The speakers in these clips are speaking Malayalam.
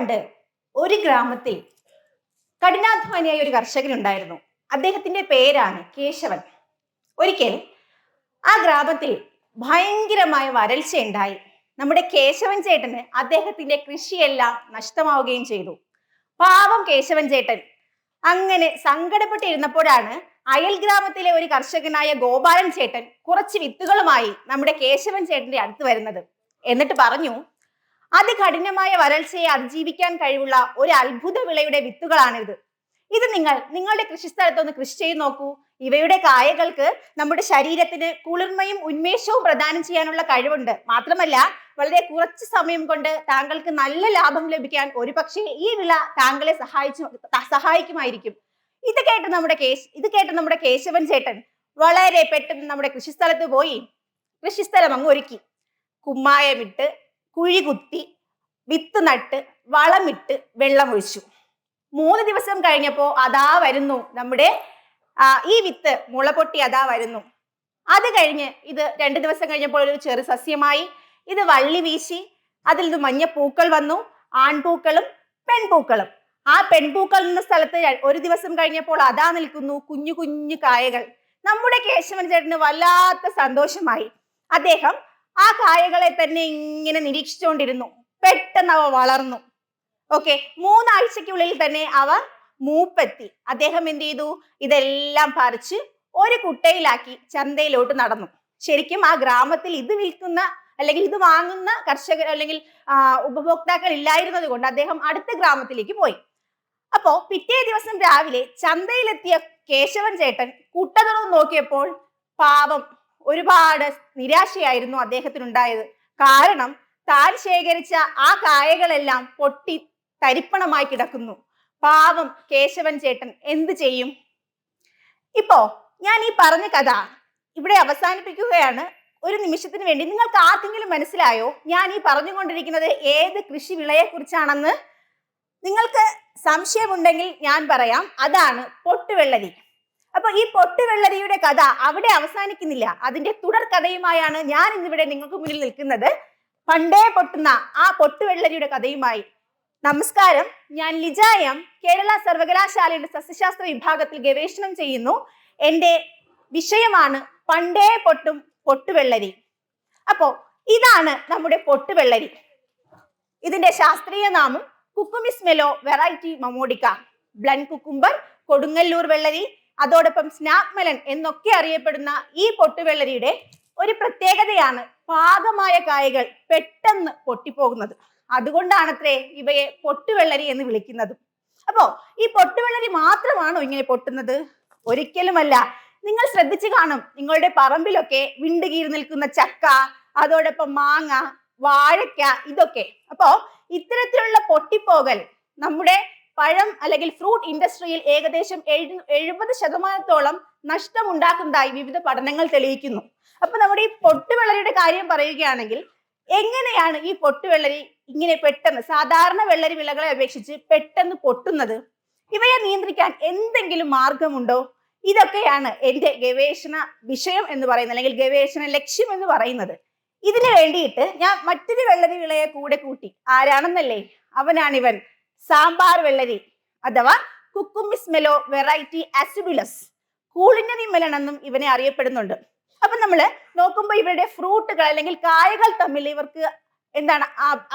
പണ്ട് ഒരു ഗ്രാമത്തിൽ കഠിനാധ്വാനിയായ ഒരു കർഷകനുണ്ടായിരുന്നു അദ്ദേഹത്തിന്റെ പേരാണ് കേശവൻ. ഒരിക്കൽ ആ ഗ്രാമത്തിൽ ഭയങ്കരമായ വരൾച്ച ഉണ്ടായി. നമ്മുടെ കേശവൻ ചേട്ടന് അദ്ദേഹത്തിന്റെ കൃഷിയെല്ലാം നഷ്ടമാവുകയും ചെയ്തു. പാവം കേശവൻ ചേട്ടൻ. അങ്ങനെ സങ്കടപ്പെട്ടിരുന്നപ്പോഴാണ് അയൽ ഗ്രാമത്തിലെ ഒരു കർഷകനായ ഗോപാലൻ ചേട്ടൻ കുറച്ച് വിത്തുകളുമായി നമ്മുടെ കേശവൻ ചേട്ടന്റെ അടുത്ത് വരുന്നത്. എന്നിട്ട് പറഞ്ഞു അതികഠിനമായ വരൾച്ചയെ അതിജീവിക്കാൻ കഴിവുള്ള ഒരു അത്ഭുത വിളയുടെ വിത്തുകളാണിത്. ഇത് നിങ്ങൾ നിങ്ങളുടെ കൃഷിസ്ഥലത്തൊന്ന് കൃഷി ചെയ്ത് നോക്കൂ. ഇവയുടെ കായകൾക്ക് നമ്മുടെ ശരീരത്തിന് കുളിർമയും ഉന്മേഷവും പ്രദാനം ചെയ്യാനുള്ള കഴിവുണ്ട്. മാത്രമല്ല വളരെ കുറച്ച് സമയം കൊണ്ട് താങ്കൾക്ക് നല്ല ലാഭം ലഭിക്കാൻ ഒരുപക്ഷെ ഈ വിള താങ്കളെ സഹായിച്ചു സഹായിക്കുമായിരിക്കും. ഇത് കേട്ട് നമ്മുടെ കേശ് ഇത് കേട്ട് നമ്മുടെ കേശവൻ ചേട്ടൻ വളരെ പെട്ടെന്ന് നമ്മുടെ കൃഷിസ്ഥലത്ത് പോയി കൃഷിസ്ഥലം അങ്ങ് ഒരുക്കി. കുമ്മായമിട്ട് കുഴി കുത്തി വിത്ത് നട്ട് വളമിട്ട് വെള്ളമൊഴിച്ചു. മൂന്ന് ദിവസം കഴിഞ്ഞപ്പോ അതാ വരുന്നു നമ്മുടെ ഈ വിത്ത് മുളപൊട്ടി അതാ വരുന്നു. അത് കഴിഞ്ഞ് ഇത് രണ്ട് ദിവസം കഴിഞ്ഞപ്പോൾ ഒരു ചെറു സസ്യമായി. ഇത് വള്ളി വീശി അതിൽ നിന്ന് മഞ്ഞ പൂക്കൾ വന്നു ആൺപൂക്കളും പെൺപൂക്കളും. ആ പെൺപൂക്കൾ നിന്ന സ്ഥലത്ത് ഒരു ദിവസം കഴിഞ്ഞപ്പോൾ അതാ നിൽക്കുന്നു കുഞ്ഞു കുഞ്ഞു കായകൾ. നമ്മുടെ കേശവൻ ചേട്ടന് വല്ലാത്ത സന്തോഷമായി. അദ്ദേഹം ആ കായകളെ തന്നെ ഇങ്ങനെ നിരീക്ഷിച്ചുകൊണ്ടിരുന്നു. പെട്ടെന്ന് അവ വളർന്നു. ഓക്കെ മൂന്നാഴ്ചക്കുള്ളിൽ തന്നെ അവ മൂപ്പെത്തി. അദ്ദേഹം എന്ത് ചെയ്തു? ഇതെല്ലാം പറിച്ച് ഒരു കുട്ടയിലാക്കി ചന്തയിലോട്ട് നടന്നു. ശരിക്കും ആ ഗ്രാമത്തിൽ ഇത് വിൽക്കുന്ന അല്ലെങ്കിൽ ഇത് വാങ്ങുന്ന കർഷകർ അല്ലെങ്കിൽ ഉപഭോക്താക്കൾ ഇല്ലായിരുന്നത് കൊണ്ട് അദ്ദേഹം അടുത്ത ഗ്രാമത്തിലേക്ക് പോയി. അപ്പോ പിറ്റേ ദിവസം രാവിലെ ചന്തയിലെത്തിയ കേശവൻ ചേട്ടൻ കുട്ട നോക്കിയപ്പോൾ പാവം ഒരുപാട് നിരാശയായിരുന്നു അദ്ദേഹത്തിന് അദ്ദേഹത്തിനുണ്ടായത്. കാരണം താൻ ശേഖരിച്ച ആ കായകളെല്ലാം പൊട്ടി തരിപ്പണമായി കിടക്കുന്നു. പാവം കേശവൻ ചേട്ടൻ എന്ത് ചെയ്യും? ഇപ്പോ ഞാൻ ഈ പറഞ്ഞ കഥ ഇവിടെ അവസാനിപ്പിക്കുകയാണ്. ഒരു നിമിഷത്തിന് വേണ്ടി നിങ്ങൾക്ക് ആർക്കെങ്കിലും മനസ്സിലായോ? ഞാൻ ഈ പറഞ്ഞുകൊണ്ടിരിക്കുന്നത് ഏത് കൃഷി വിളയെ കുറിച്ചാണെന്ന് നിങ്ങൾക്ക് സംശയമുണ്ടെങ്കിൽ ഞാൻ പറയാം. അതാണ് പൊട്ടുവെള്ളരി. അപ്പൊ ഈ പൊട്ടുവെള്ളരിയുടെ കഥ അവിടെ അവസാനിക്കുന്നില്ല. അതിന്റെ തുടർ കഥയുമായാണ് ഞാൻ ഇന്നിവിടെ നിങ്ങൾക്ക് മുന്നിൽ നിൽക്കുന്നത്. പണ്ടേ പൊട്ടുന്ന ആ പൊട്ടുവെള്ളരിയുടെ കഥയുമായി. നമസ്കാരം. ഞാൻ ലിജായം കേരള സർവകലാശാലയുടെ സസ്യശാസ്ത്ര വിഭാഗത്തിൽ ഗവേഷണം ചെയ്യുന്നു. എന്റെ വിഷയമാണ് പണ്ടേ പൊട്ടും പൊട്ടുവെള്ളരി. അപ്പോ ഇതാണ് നമ്മുടെ പൊട്ടുവെള്ളരി. ഇതിന്റെ ശാസ്ത്രീയ നാമം കുക്കുമിസ് മെലോ വെറൈറ്റി മമോഡിക്ക ബ്ലൺ കുക്കുംബർ കൊടുങ്ങല്ലൂർ വെള്ളരി അതോടൊപ്പം സ്നാപ് മെലൻ എന്നൊക്കെ അറിയപ്പെടുന്ന ഈ പൊട്ടുവെള്ളരിയുടെ ഒരു പ്രത്യേകതയാണ് പാകമായ കായകൾ പെട്ടെന്ന് പൊട്ടിപ്പോകുന്നത്. അതുകൊണ്ടാണത്രേ ഇവയെ പൊട്ടുവെള്ളരി എന്ന് വിളിക്കുന്നത്. അപ്പോ ഈ പൊട്ടുവെള്ളരി മാത്രമാണോ ഇങ്ങനെ പൊട്ടുന്നത്? ഒരിക്കലുമല്ല. നിങ്ങൾ ശ്രദ്ധിച്ചു കാണും. നിങ്ങളുടെ പറമ്പിലൊക്കെ വിണ്ടുകീറി നിൽക്കുന്ന ചക്ക അതോടൊപ്പം മാങ്ങ വാഴയ്ക്ക ഇതൊക്കെ. അപ്പോ ഇത്തരത്തിലുള്ള പൊട്ടിപ്പോകൽ നമ്മുടെ പഴം അല്ലെങ്കിൽ ഫ്രൂട്ട് ഇൻഡസ്ട്രിയിൽ ഏകദേശം എഴു എഴുപത് ശതമാനത്തോളം നഷ്ടമുണ്ടാക്കുന്നതായി വിവിധ പഠനങ്ങൾ തെളിയിക്കുന്നു. അപ്പൊ നമ്മുടെ ഈ പൊട്ടുവെള്ളരിയുടെ കാര്യം പറയുകയാണെങ്കിൽ എങ്ങനെയാണ് ഈ പൊട്ടുവെള്ളരി ഇങ്ങനെ പെട്ടെന്ന് സാധാരണ വെള്ളരി വിളകളെ അപേക്ഷിച്ച് പെട്ടെന്ന് പൊട്ടുന്നത്? ഇവയെ നിയന്ത്രിക്കാൻ എന്തെങ്കിലും മാർഗമുണ്ടോ? ഇതൊക്കെയാണ് എന്റെ ഗവേഷണ വിഷയം എന്ന് പറയുന്നത് അല്ലെങ്കിൽ ഗവേഷണ ലക്ഷ്യം എന്ന് പറയുന്നത്. ഇതിനു വേണ്ടിയിട്ട് ഞാൻ മറ്റൊരു വെള്ളരി വിളയെ കൂടെ കൂട്ടി. ആരാണെന്നല്ലേ? അവനാണിവൻ. സാമ്പാർ വെള്ളരി അഥവാ cucumis melo variety acidulus culinary melon എന്നും ഇവനെ അറിയപ്പെടുന്നുണ്ട്. അപ്പൊ നമ്മൾ നോക്കുമ്പോൾ ഇവരുടെ ഫ്രൂട്ടുകൾ അല്ലെങ്കിൽ കായകൾ തമ്മിൽ ഇവർക്ക് എന്താണ്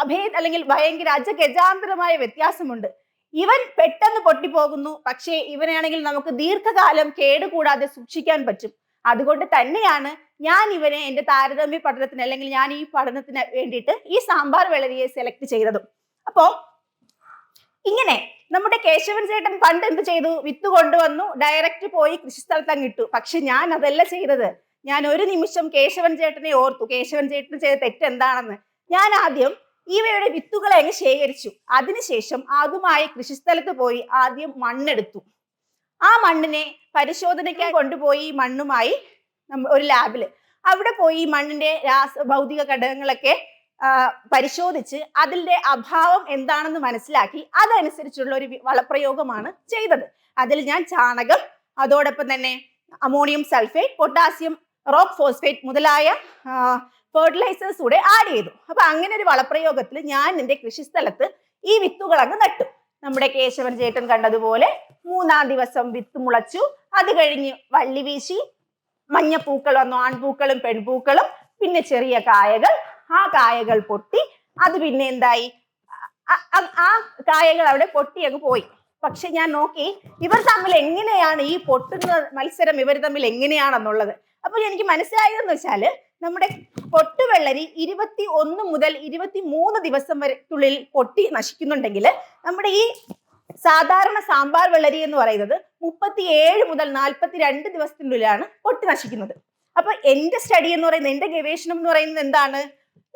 അഭേദ അല്ലെങ്കിൽ ഭയങ്കര അജഗജാന്തരമായ വ്യത്യാസമുണ്ട്. ഇവൻ പെട്ടെന്ന് പൊട്ടിപ്പോകുന്നു. പക്ഷേ ഇവനാണെങ്കിൽ നമുക്ക് ദീർഘകാലം കേടുകൂടാതെ സൂക്ഷിക്കാൻ പറ്റും. അതുകൊണ്ട് തന്നെയാണ് ഞാൻ ഇവനെ എന്റെ താരതമ്യ പഠനത്തിന് അല്ലെങ്കിൽ ഞാൻ ഈ പഠനത്തിന് വേണ്ടിയിട്ട് ഈ സാമ്പാർ വെള്ളരിയെ സെലക്ട് ചെയ്തതും. അപ്പോ ഇങ്ങനെ നമ്മുടെ കേശവൻ ചേട്ടൻ പണ്ട് എന്ത് ചെയ്തു? വിത്ത് കൊണ്ടുവന്നു ഡയറക്റ്റ് പോയി കൃഷിസ്ഥലത്ത് അങ്ങ് ഇട്ടു. പക്ഷെ ഞാൻ അതല്ല ചെയ്തത്. ഞാൻ ഒരു നിമിഷം കേശവൻ ചേട്ടനെ ഓർത്തു. കേശവൻ ചേട്ടൻ ചെയ്ത തെറ്റ് എന്താണെന്ന്. ഞാൻ ആദ്യം ഇവയുടെ വിത്തുകളെ അങ്ങ് ശേഖരിച്ചു. അതിനുശേഷം അതുമായി കൃഷിസ്ഥലത്ത് പോയി ആദ്യം മണ്ണെടുത്തു. ആ മണ്ണിനെ പരിശോധനയ്ക്കായി കൊണ്ടുപോയി മണ്ണുമായി ഒരു ലാബിൽ. അവിടെ പോയി മണ്ണിന്റെ രാസ ഭൗതിക ഘടകങ്ങളൊക്കെ പരിശോധിച്ച് അതിന്റെ അഭാവം എന്താണെന്ന് മനസ്സിലാക്കി അതനുസരിച്ചുള്ള ഒരു വളപ്രയോഗമാണ് ചെയ്തത്. അതിൽ ഞാൻ ചാണകം അതോടൊപ്പം തന്നെ ammonium sulphate potassium rock phosphate മുതലായ ഫെർട്ടിലൈസേഴ്സ് കൂടെ ആഡ് ചെയ്തു. അപ്പൊ അങ്ങനെ ഒരു വളപ്രയോഗത്തിൽ ഞാൻ എന്റെ കൃഷിസ്ഥലത്ത് ഈ വിത്തുകൾ അങ്ങ് നട്ടു. നമ്മുടെ കേശവൻ ചേട്ടൻ കണ്ടതുപോലെ മൂന്നാം ദിവസം വിത്ത് മുളച്ചു. അത് കഴിഞ്ഞ് വള്ളി വീശി മഞ്ഞപ്പൂക്കൾ വന്നു. ആൺപൂക്കളും പെൺപൂക്കളും പിന്നെ ചെറിയ കായകൾ ആ കായകൾ പൊട്ടി അത് പിന്നെ എന്തായി? ആ കായകൾ അവിടെ പൊട്ടി അങ്ങ് പോയി. പക്ഷെ ഞാൻ നോക്കി ഇവർ തമ്മിൽ എങ്ങനെയാണ് ഈ പൊട്ടുന്ന മത്സരം ഇവർ തമ്മിൽ എങ്ങനെയാണെന്നുള്ളത്? അപ്പോൾ എനിക്ക് മനസ്സിലായതെന്ന് വെച്ചാൽ നമ്മുടെ പൊട്ടുവെള്ളരി ഇരുപത്തി ഒന്ന് മുതൽ ഇരുപത്തി മൂന്ന് ദിവസം വരെക്കുള്ളിൽ പൊട്ടി നശിക്കുന്നുണ്ടെങ്കിൽ നമ്മുടെ ഈ സാധാരണ സാമ്പാർ വെള്ളരി എന്ന് പറയുന്നത് മുപ്പത്തി ഏഴ് മുതൽ നാൽപ്പത്തി രണ്ട് ദിവസത്തിനുള്ളിലാണ് പൊട്ടി നശിക്കുന്നത്. അപ്പൊ എന്റെ സ്റ്റഡി എന്ന് പറയുന്നത് എന്റെ ഗവേഷണം എന്ന് പറയുന്നത് എന്താണ്?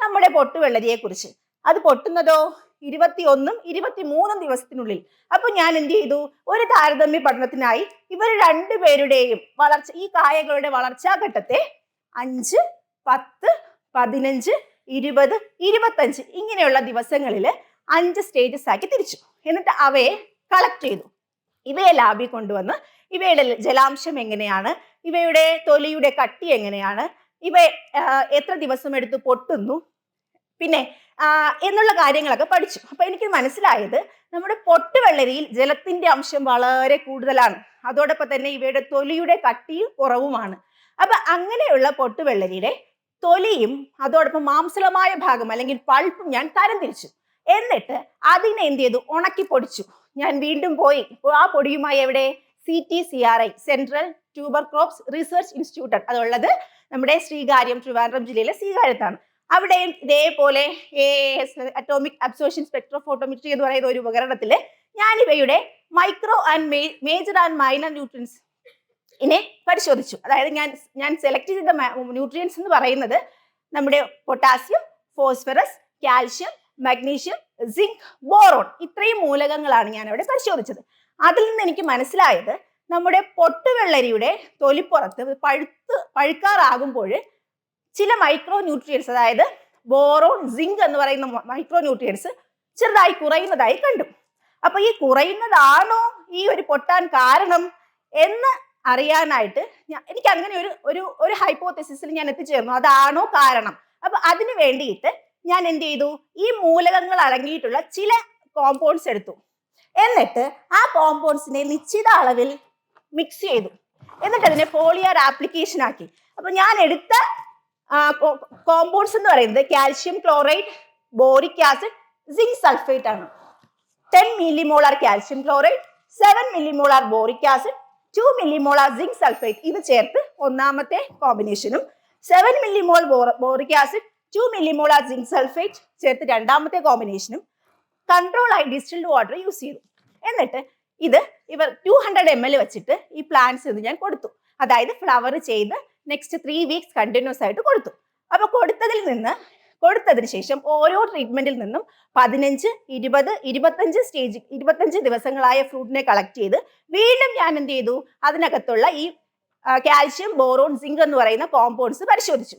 നമ്മുടെ പൊട്ടുവെള്ളരിയെ കുറിച്ച് അത് പൊട്ടുന്നതോ? ഇരുപത്തി ഒന്നും ഇരുപത്തി മൂന്നും ദിവസത്തിനുള്ളിൽ. അപ്പൊ ഞാൻ എന്ത് ചെയ്തു? ഒരു താരതമ്യ പഠനത്തിനായി ഇവർ രണ്ടുപേരുടെയും വളർച്ച ഈ കായകളുടെ വളർച്ചാ ഘട്ടത്തെ അഞ്ച് പത്ത് പതിനഞ്ച് ഇരുപത് ഇരുപത്തഞ്ച് ഇങ്ങനെയുള്ള ദിവസങ്ങളിൽ അഞ്ച് സ്റ്റേജസ് ആക്കി തിരിച്ചു. എന്നിട്ട് അവയെ കളക്ട് ചെയ്തു. ഇവയെ ലാബിൽ കൊണ്ടുവന്ന് ഇവയുടെ ജലാംശം എങ്ങനെയാണ്? ഇവയുടെ തൊലിയുടെ കട്ടി എങ്ങനെയാണ്? ഇവ എത്ര ദിവസം എടുത്ത് പൊട്ടുന്നു? പിന്നെ എന്നുള്ള കാര്യങ്ങളൊക്കെ പഠിച്ചു. അപ്പൊ എനിക്ക് മനസ്സിലായത് നമ്മുടെ പൊട്ടുവെള്ളരിയിൽ ജലത്തിന്റെ അംശം വളരെ കൂടുതലാണ്. അതോടൊപ്പം തന്നെ ഇവയുടെ തൊലിയുടെ കട്ടിയും കുറവുമാണ്. അപ്പൊ അങ്ങനെയുള്ള പൊട്ടുവെള്ളരിയുടെ തൊലിയും അതോടൊപ്പം മാംസളമായ ഭാഗം അല്ലെങ്കിൽ പൾപ്പും ഞാൻ തരംതിരിച്ചു. എന്നിട്ട് അതിനെ എന്ത് ചെയ്തു ഉണക്കി പൊടിച്ചു. ഞാൻ വീണ്ടും പോയി. ആ പൊടിയുമായി എവിടെ? C T C R I central tuber crops research institute അതുള്ളത് നമ്മുടെ ശ്രീകാര്യം ട്രിവാൻഡ്രം ജില്ലയിലെ ശ്രീകാര്യത്താണ് അവിടെയും ഇതേപോലെ അറ്റോമിക് അബ്സോർഷൻ സ്പെക്ട്രോഫോട്ടോമെട്രി എന്ന് പറയുന്ന ഒരു ഉപകരണത്തിൽ ഞാൻ ഇവയുടെ micro and major and minor nutrients ഇനെ പരിശോധിച്ചു. അതായത് ഞാൻ ഞാൻ സെലക്ട് ചെയ്ത ന്യൂട്രിയൻസ് എന്ന് പറയുന്നത് നമ്മുടെ potassium phosphorus calcium magnesium zinc boron ഇത്രയും മൂലകങ്ങളാണ് ഞാൻ അവിടെ പരിശോധിച്ചത്. അതിൽ നിന്ന് എനിക്ക് മനസ്സിലായത് നമ്മുടെ പൊട്ടുവെള്ളരിയുടെ തൊലിപ്പുറത്ത് പഴുത്ത് പഴുക്കാറാകുമ്പോൾ ചില മൈക്രോ ന്യൂട്രിയൻസ് അതായത് ബോറോൺ സിങ്ക് എന്ന് പറയുന്ന മൈക്രോ ന്യൂട്രിയൻസ് ചെറുതായി കുറയുന്നതായി കണ്ടു. അപ്പൊ ഈ കുറയുന്നതാണോ ഈ ഒരു പൊട്ടാൻ കാരണം എന്ന് അറിയാനായിട്ട് ഞാൻ എനിക്ക് അങ്ങനെ ഒരു ഒരു ഒരു ഹൈപ്പോത്തസിസിൽ ഞാൻ എത്തിച്ചേർന്നു. അതാണോ കാരണം? അപ്പൊ അതിന് വേണ്ടിയിട്ട് ഞാൻ എന്ത് ചെയ്തു? ഈ മൂലകങ്ങൾ അടങ്ങിയിട്ടുള്ള ചില കോമ്പൗണ്ട്സ് എടുത്തു. എന്നിട്ട് ആ കോമ്പൗണ്ട്സിനെ നിശ്ചിത അളവിൽ മിക്സ് ചെയ്തു. എന്നിട്ട് അതിനെ ഫോളിയർ ആപ്ലിക്കേഷൻ ആക്കി. അപ്പൊ ഞാൻ എടുത്ത കോമ്പൗണ്ട്സ് എന്ന് പറയുന്നത് calcium chloride boric acid zinc sulphate ആണ്. Ten millimolar calcium chloride seven millimolar boric acid two millimolar zinc sulphate ഇത് ചേർത്ത് ഒന്നാമത്തെ കോമ്പിനേഷനും seven millimole boric acid two millimolar zinc sulphate ചേർത്ത് രണ്ടാമത്തെ കോമ്പിനേഷനും കൺട്രോൾ ആയി ഡിസ്റ്റിൽഡ് വാട്ടർ യൂസ് ചെയ്തു. എന്നിട്ട് ഇത് ഇവർ ടു ഹൺഡ്രഡ് എം എൽ വെച്ചിട്ട് ഈ പ്ലാന്റ്സ് ഇത് ഞാൻ കൊടുത്തു. അതായത് ഫ്ലവർ ചെയ്ത് നെക്സ്റ്റ് ത്രീ വീക്സ് കണ്ടിന്യൂസ് ആയിട്ട് കൊടുത്തു. അപ്പൊ കൊടുത്തതിൽ നിന്ന് കൊടുത്തതിന് ശേഷം ഓരോ ട്രീറ്റ്മെന്റിൽ നിന്നും പതിനഞ്ച് ഇരുപത് ഇരുപത്തഞ്ച് സ്റ്റേജ് ഇരുപത്തഞ്ച് ദിവസങ്ങളായ ഫ്രൂട്ടിനെ കളക്ട് ചെയ്ത് വീണ്ടും ഞാൻ എന്ത് ചെയ്തു? അതിനകത്തുള്ള ഈ കാൽഷ്യം ബോറോൺ സിങ്ക് എന്ന് പറയുന്ന കോമ്പൗണ്ട്സ് പരിശോധിച്ചു.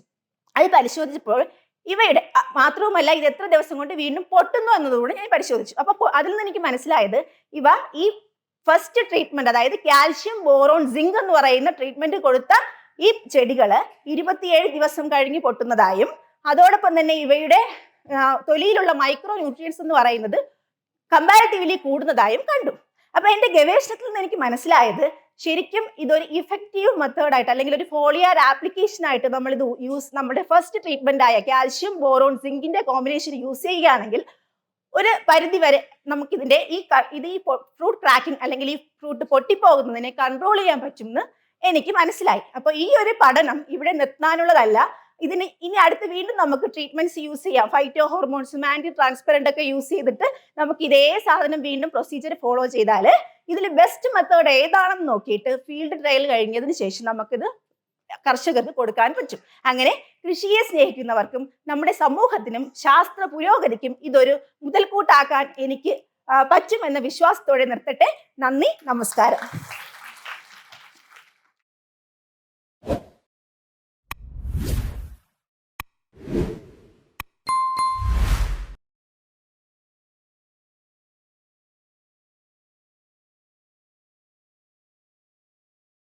അത് പരിശോധിച്ചപ്പോൾ ഇവയുടെ മാത്രവുമല്ല ഇത് എത്ര ദിവസം കൊണ്ട് വീണ്ടും പൊട്ടുന്നു എന്നതുകൂടെ ഞാൻ പരിശോധിച്ചു. അപ്പൊ പൊ- അതിൽ നിന്ന് എനിക്ക് മനസ്സിലായത് ഇവ ഈ ഫസ്റ്റ് ട്രീറ്റ്മെന്റ് അതായത് കാൽഷ്യം ബോറോൺ സിങ്ക് എന്ന് പറയുന്ന ട്രീറ്റ്മെന്റ് കൊടുത്ത ഈ ചെടികൾ ഇരുപത്തിയേഴ് ദിവസം കഴിഞ്ഞ് പൊട്ടുന്നതായും അതോടൊപ്പം തന്നെ ഇവയുടെ തൊലിയിലുള്ള മൈക്രോ ന്യൂട്രിയൻസ് എന്ന് പറയുന്നത് കമ്പാരിറ്റീവ്ലി കൂടുന്നതായും കണ്ടു. അപ്പൊ എന്റെ ഗവേഷണത്തിൽ നിന്ന് എനിക്ക് മനസ്സിലായത് ശരിക്കും ഇതൊരു ഇഫക്റ്റീവ് മെത്തേഡായിട്ട് അല്ലെങ്കിൽ ഒരു ഫോളിയർ ആപ്ലിക്കേഷൻ ആയിട്ട് നമ്മൾ ഇത് യൂസ് നമ്മുടെ ഫസ്റ്റ് ട്രീറ്റ്മെന്റ് ആയ കാൽഷ്യം ബോറോൺ സിങ്കിന്റെ കോമ്പിനേഷൻ യൂസ് ചെയ്യുകയാണെങ്കിൽ ഒരു പരിധി വരെ നമുക്കിതിന്റെ ഈ ഇത് ഈ ഫ്രൂട്ട് ക്രാക്കിംഗ് അല്ലെങ്കിൽ ഈ ഫ്രൂട്ട് പൊട്ടിപ്പോകുന്നതിനെ കൺട്രോൾ ചെയ്യാൻ പറ്റുമെന്ന് എനിക്ക് മനസ്സിലായി. അപ്പൊ ഈ ഒരു പഠനം ഇവിടെ നിർത്താനുള്ളതല്ല. ഇതിന് ഇനി അടുത്ത് വീണ്ടും നമുക്ക് ട്രീറ്റ്മെന്റ്സ് യൂസ് ചെയ്യാം. ഫൈറ്റോ ഹോർമോൺസും ആന്റി ട്രാൻസ്പെറന്റ് ഒക്കെ യൂസ് ചെയ്തിട്ട് നമുക്ക് ഇതേ സാധനം വീണ്ടും പ്രൊസീജിയർ ഫോളോ ചെയ്താൽ ഇതിൽ ബെസ്റ്റ് മെത്തേഡ് ഏതാണെന്ന് നോക്കിയിട്ട് ഫീൽഡ് ട്രയൽ കഴിഞ്ഞതിന് ശേഷം നമുക്കിത് കർഷകർക്ക് കൊടുക്കാൻ പറ്റും. അങ്ങനെ കൃഷിയെ സ്നേഹിക്കുന്നവർക്കും നമ്മുടെ സമൂഹത്തിനും ശാസ്ത്ര പുരോഗതിക്കും ഇതൊരു മുതൽക്കൂട്ടാക്കാൻ എനിക്ക് പറ്റുമെന്ന വിശ്വാസത്തോടെ നിർത്തട്ടെ. നന്ദി നമസ്കാരം.